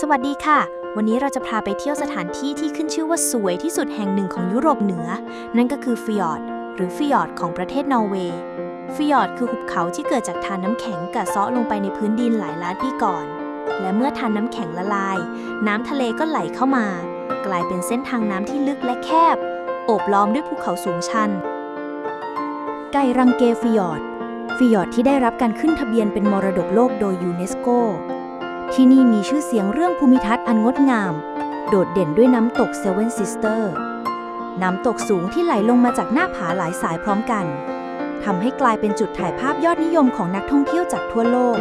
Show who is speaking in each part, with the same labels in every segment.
Speaker 1: สวัสดีค่ะ วันนี้เราจะพาไปเที่ยวสถานที่ที่ขึ้นชื่อว่าสวยที่สุดแห่งหนึ่งของยุโรปเหนือ นั่นก็คือฟิยอร์ดหรือฟิยอร์ดของประเทศนอร์เวย์ ฟิยอร์ดคือหุบเขาที่เกิดจากทานน้ำแข็งกัดเซาะลงไปในพื้นดินหลายล้านปีก่อน และเมื่อทานน้ำแข็งละลาย น้ำทะเลก็ไหลเข้ามา กลายเป็นเส้นทางน้ำที่ลึกและแคบ โอบล้อมด้วยภูเขาสูงชัน ไกรังเกฟิยอร์ดฟิยอร์ดที่ได้รับการขึ้นทะเบียนเป็นมรดกโลกโดยยูเนสโก ที่นี่มีชื่อเสียงเรื่องภูมิทัศน์อันงดงาม โดดเด่นด้วยน้ำตกเซเว่นซิสเตอร์น้ำตกสูงที่ไหลลงมาจากหน้าผาหลายสายพร้อมกันทำให้กลายเป็นจุดถ่ายภาพยอดนิยมของนักท่องเที่ยวจากทั่วโลก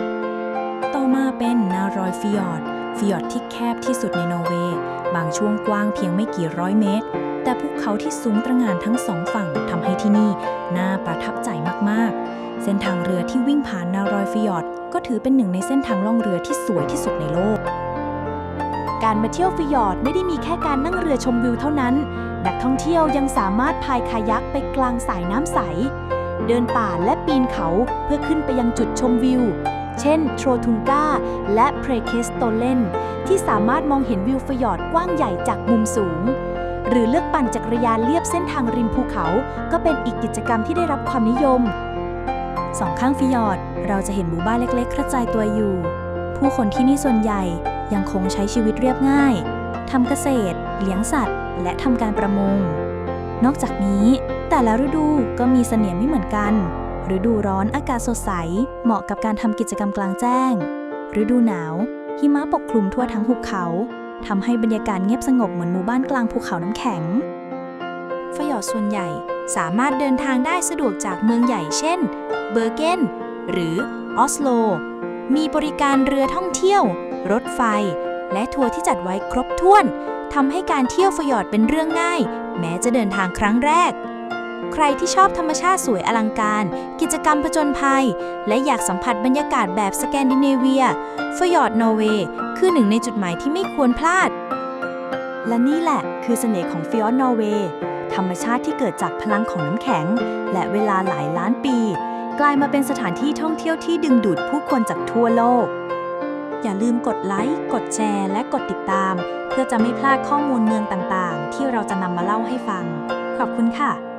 Speaker 1: ต่อมาเป็นนารอยฟิยอร์ดฟิยอร์ดที่แคบที่สุดในนอร์เวย์ บางช่วงกว้างเพียงไม่กี่ร้อยเมตร แต่ภูเขาที่สูงตระหง่านทั้งสองฝั่งทำให้ที่นี่น่าประทับใจมากๆ เส้นทางเรือที่วิ่งผ่านนารอยฟิยอร์ดก็ถือเป็นหนึ่งในเส้นทางล่องเรือที่สวยที่สุดในโลก การมาเที่ยวฟิยอร์ดไม่ได้มีแค่การนั่งเรือชมวิวเท่านั้น นักท่องเที่ยวยังสามารถพายคายักไปกลางสายน้ำใส เดินป่าและปีนเขาเพื่อขึ้นไปยังจุดชมวิว เช่นโทรทุงกาและเพรเคสโตเลนที่สามารถมองเห็นวิวฟิยอร์ดกว้างใหญ่จากมุมสูงหรือเลือกปั่นจักรยานเลียบเส้นทางริมภูเขา ก็เป็นอีกกิจกรรมที่ได้รับความนิยม สองข้างฟิยอร์ด เราจะเห็นหมู่บ้านเล็กๆ กระจายตัวอยู่ ผู้คนที่นี่ส่วนใหญ่ยังคงใช้ชีวิตเรียบง่ายทำเกษตร เลี้ยงสัตว์ และทำการประมง นอกจากนี้ แต่ละฤดูก็มีเสน่ห์ไม่เหมือนกัน ฤดูร้อนอากาศสดใส เหมาะกับการทำกิจกรรมกลางแจ้ง ฤดูหนาว หิมะปกคลุมทั่วทั้งหุบเขาทำให้บรรยากาศเงียบสงบเหมือนหมู่บ้านกลางภูเขาน้ำแข็ง ฟยอร์ดส่วนใหญ่สามารถเดินทางได้สะดวกจากเมืองใหญ่เช่น เบอร์เกนหรือออสโล มีบริการเรือท่องเที่ยว รถไฟ และทัวร์ที่จัดไว้ครบถ้วนทำให้การเที่ยวฟยอร์ดเป็นเรื่องง่าย แม้จะเดินทางครั้งแรก ใครที่ชอบธรรมชาติสวยอลังการ กิจกรรมผจญภัย และอยากสัมผัสบรรยากาศแบบสแกนดิเนเวียฟยอร์ดนอร์เวย์คือหนึ่งในจุดหมายที่ไม่ควรพลาด และนี่แหละคือเสน่ห์ของฟิยอร์นอร์เวย์ธรรมชาติที่เกิดจากพลังของน้ำแข็ง และเวลาหลายล้านปี กลายมาเป็นสถานที่ท่องเที่ยวที่ดึงดูดผู้คนจากทั่วโลก อย่าลืมกดไลค์ กดแชร์ และกดติดตาม เพื่อจะไม่พลาดข้อมูลเมืองต่างๆ ที่เราจะนำมาเล่าให้ฟัง ขอบคุณค่ะ